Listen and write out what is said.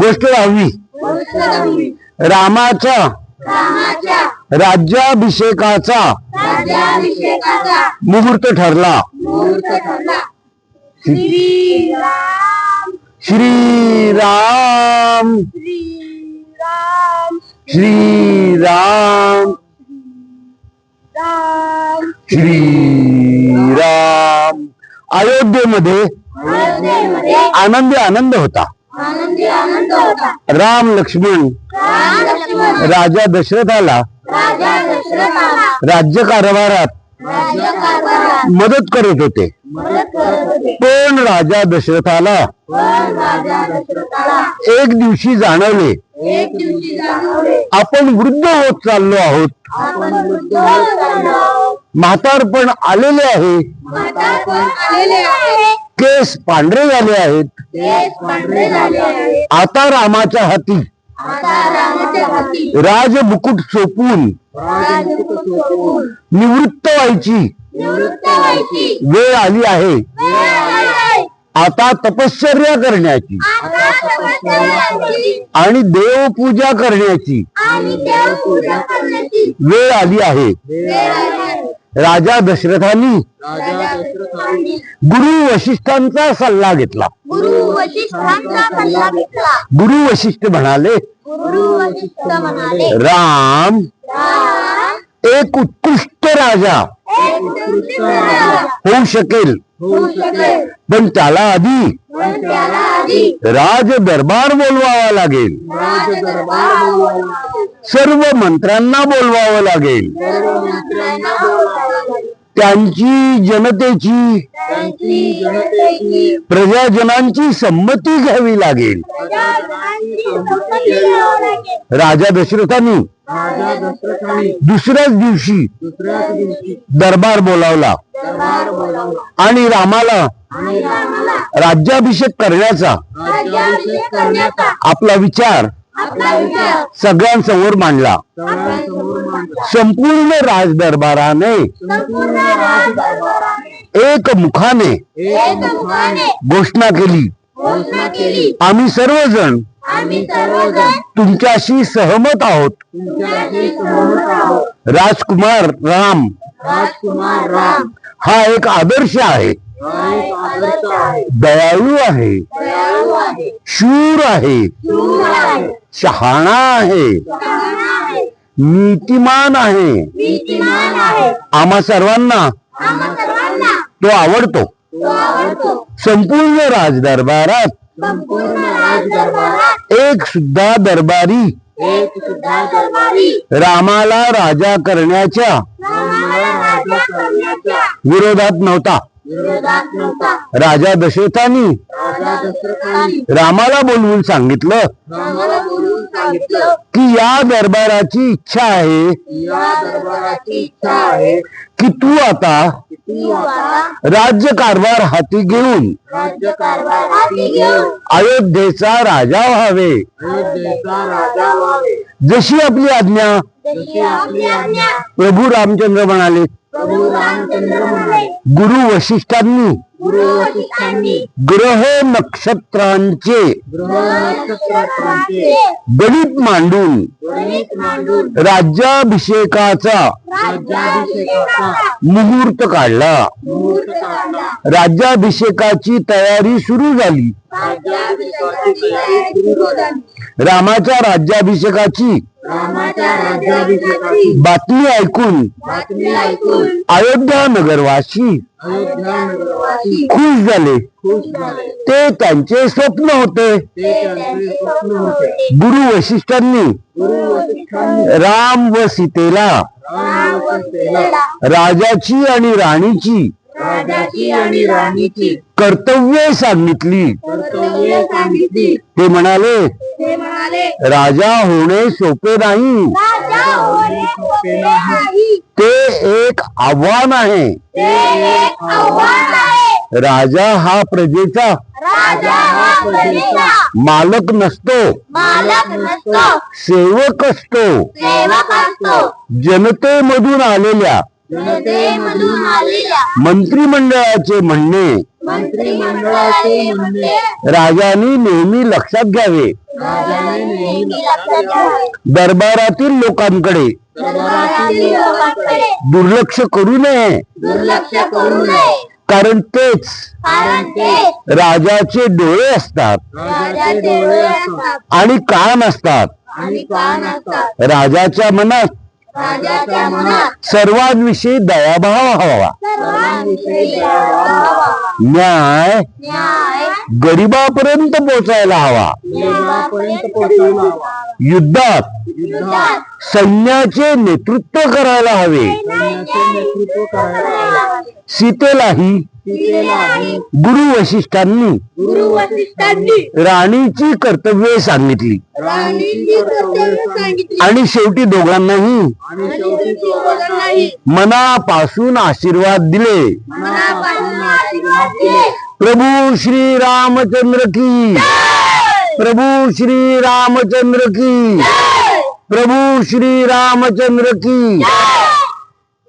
गोष्ट दहावी रामाच्या राज्याभिषेकाचा. मुहूर्त ठरला. श्रीराम. श्रीराम. श्रीराम. श्रीराम. राम श्रीराम. अयोध्येमध्ये आनंदी आनंद होता. राम लक्ष्मण राम लक्ष्मण राजा दशरथाला. राजा दशरथाला. राज्यकारभारात राज्यकारभारात मदत करत होते. पण राजा दशरथाला एक दिवशी जाणवले. आपण वृद्ध होत चाललो आहोत. म्हातारपण आलेले आहे. केस पांढरे झाले आहेत. आता रामाच्या हाती. राजमुकुट सोपून निवृत्त व्हायची. वेळ आली आहे. आता तपश्चर्या करण्याची. आणि देवपूजा करण्याची. वेळ आली आहे. राजा दशरथांनी गुरु वशिष्ठांचा सल्ला घेतला. गुरु वशिष्ठ म्हणाले गुरु वशिष्ठ म्हणाले राम एक उत्कृष्ट राजा एक उत्कृष्ट राजा. होऊ शकेल. पण त्याला आधी राज दरबार बोलवावा लागेल. सर्व मंत्र्यांना बोलवावं लागेल. त्यांची जनतेची प्रजाजनांची संमती घ्यावी लागेल. राजा दशरथांनी दुसऱ्याच दिवशी दरबार बोलावला आणि रामाला राज्याभिषेक करण्याचा आपला विचार सगळ्यांसमोर मांडला. संपूर्ण राजदरबाराने संपूर्ण राज दरबाराने एक मुखाने घोषणा केली. आम्ही सर्वजण तुमच्याशी सहमत आहोत. राजकुमार राम राम. हा एक आदर्श आहे. एक आदर्श आहे. दयाळू आहे. शूर आहे. शहाणा आहे. नीतिमान आहे. आम्हा सर्वांना तो आवडतो. संपूर्ण राजदरबारात एक सुद्धा दरबारी एक सुद्धा दरबारी रामाला राजा करण्याच्या रामाला राजा करण्याच्या विरोधात नव्हता. राजा दशरथांनी रामाला बोलवून सांगितलं की या दरबाराची इच्छा आहे की तू आता राज्य कारभार हाती घेऊन अयोध्येचा राजा व्हावे. जशी आपली आज्ञा. प्रभू रामचंद्र म्हणाले गुरु वशिष्ठांनी ग्रह नक्षत्रांचे गणित मांडून राज्याभिषेकाचा मुहूर्त काढला. राज्याभिषेकाची तयारी सुरू झाली. रामाच्या राज्याभिषेकाची बातमी ऐकून अयोध्या नगरवासी खुश झाले. ते त्यांचे स्वप्न होते. गुरु वशिष्ठांनी गुरु वशिष्ठांनी राम व सीतेला राम व सीतेला राजाची आणि राणीची राजाची आणि राणीची. कर्तव्ये सांगितली. कर्तव्ये सांगितली. ते म्हणाले ते म्हणाले राजा होणे सोपे नाही. राजा होणे सोपे नाही. ते एक आव्हान आहे. ते एक आव्हान आहे. राजा हा प्रजेचा राजा हा प्रजेचा. मालक नसतो. मालक नसतो. सेवक असतो. सेवक असतो. जनतेमधून आलेल्या जनतेमधून आलेल्या मंत्रिमंडळाचे म्हणणे राजांनी नेहमी लक्षात घ्यावे. दरबारातील लोकांकडे दुर्लक्ष करू नये. कारण तेच राजाचे डोळे असतात. आणि कान असतात. राजाच्या मनात सर्वांविषयी दयाभाव हवा. न्याय न्याय गरिबापर्यंत पोचायला हवा. युद्धात सैन्याचे नेतृत्व करायला हवे. सीतेलाही गुरु वशिष्ठांनी राणीची कर्तव्ये सांगितली. आणि शेवटी दोघांनाही मनापासून आशीर्वाद दिले. प्रभू श्री रामचंद्र की. प्रभू श्री रामचंद्र की. प्रभू श्री रामचंद्र की.